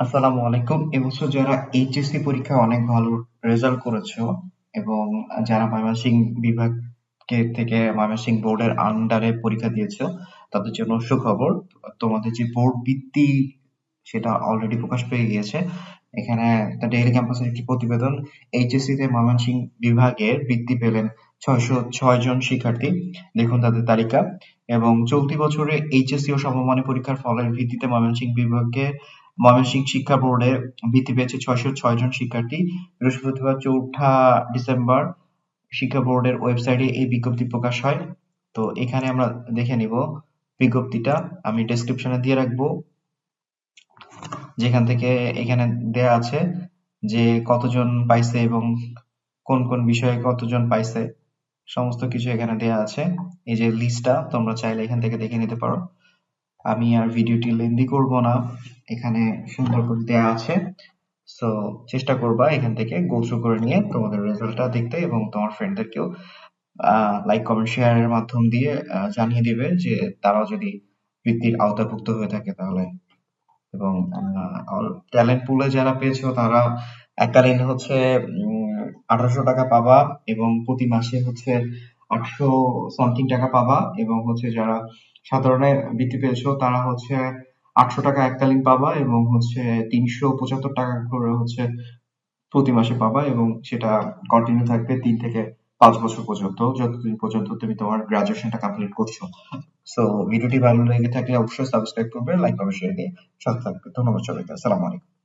আসসালামু আলাইকুম। এবছর যারা এইচএসসি পরীক্ষায় অনেক ভালো রেজাল্ট করেছ এবং যারা ময়মনসিংহ বিভাগ থেকে ময়মনসিংহ বোর্ডের আন্ডারে পরীক্ষা দিয়েছ, তাদের জন্য সুখবর, তোমাদের যে বোর্ড ভিত্তি সেটা অলরেডি প্রকাশ পেয়ে গিয়েছে। এখানে ডেইলি ক্যাম্পাসের একটি প্রতিবেদন এইচএসসি তে ময়মনসিংহ বিভাগের বৃত্তি পেলেন ছয়শো ছয় জন শিক্ষার্থী। দেখুন তাদের তালিকা। এবং চলতি বছরে এইচএসসি ও সমমানের পরীক্ষার ফলের ভিত্তিতে ময়মনসিংহ বিভাগে ময়মনসিংহ শিক্ষা বোর্ডে বৃত্তি পেয়েছে ছয়শো ছয় জন শিক্ষার্থী। বৃহস্পতিবার চৌঠা ডিসেম্বর শিক্ষা বোর্ডের ওয়েবসাইটে এই বিজ্ঞপ্তি প্রকাশ হয়। তো এখানে আমরা দেখে নিব বিজ্ঞপ্তিটা। আমি ডেসক্রিপশনে দিয়ে রাখব। যেখান থেকে এখানে দেয়া আছে যে কতজন পাইছে এবং কোন কোন বিষয়ে কতজন পাইছে, সমস্ত কিছু এখানে দেয়া আছে। এই যে লিস্টটা তোমরা চাইলে এখান থেকে দেখে নিতে পারো। আমি আর ভিডিওটি লেন্দি করব না। এখানে সুন্দর করে দেওয়া আছে। সো চেষ্টা করবা এখান থেকে গো করে নিয়ে তোমাদের রেজাল্টটা দেখতে এবং তোমার ফ্রেন্ডদেরকেও লাইক কমেন্ট শেয়ারের মাধ্যম দিয়ে জানিয়ে দিবে যে তারাও যদি বৃত্তির আওতাভুক্ত হয়ে থাকে তাহলে। এবং ট্যালেন্ট পুলে যারা পেয়েছ তারা এককালীন হচ্ছে আঠারোশো টাকা পাবা এবং প্রতি মাসে হচ্ছে আটশো সামথিং টাকা পাবা এবং হচ্ছে যারা সাধারণে বৃত্তি পেয়েছ, তারা হচ্ছে আটশো টাকা এককালীন পাবা এবং হচ্ছে তিনশো পঁচাত্তর টাকা করে হচ্ছে প্রতি মাসে পাবা এবং সেটা কন্টিনিউ থাকবে তিন থেকে পাঁচ বছর পর্যন্ত, যতদিন পর্যন্ত তুমি তোমার গ্রাজুয়েশনটা কমপ্লিট করছ। সো ভিডিওটি ভালো লেগে থাকলে অবশ্যই সাবস্ক্রাইব করবে লাইক কমেন্ট শেয়ার দিয়ে সাথে থাকবে। ধন্যবাদ সবাইকে। আসসালামু আলাইকুম।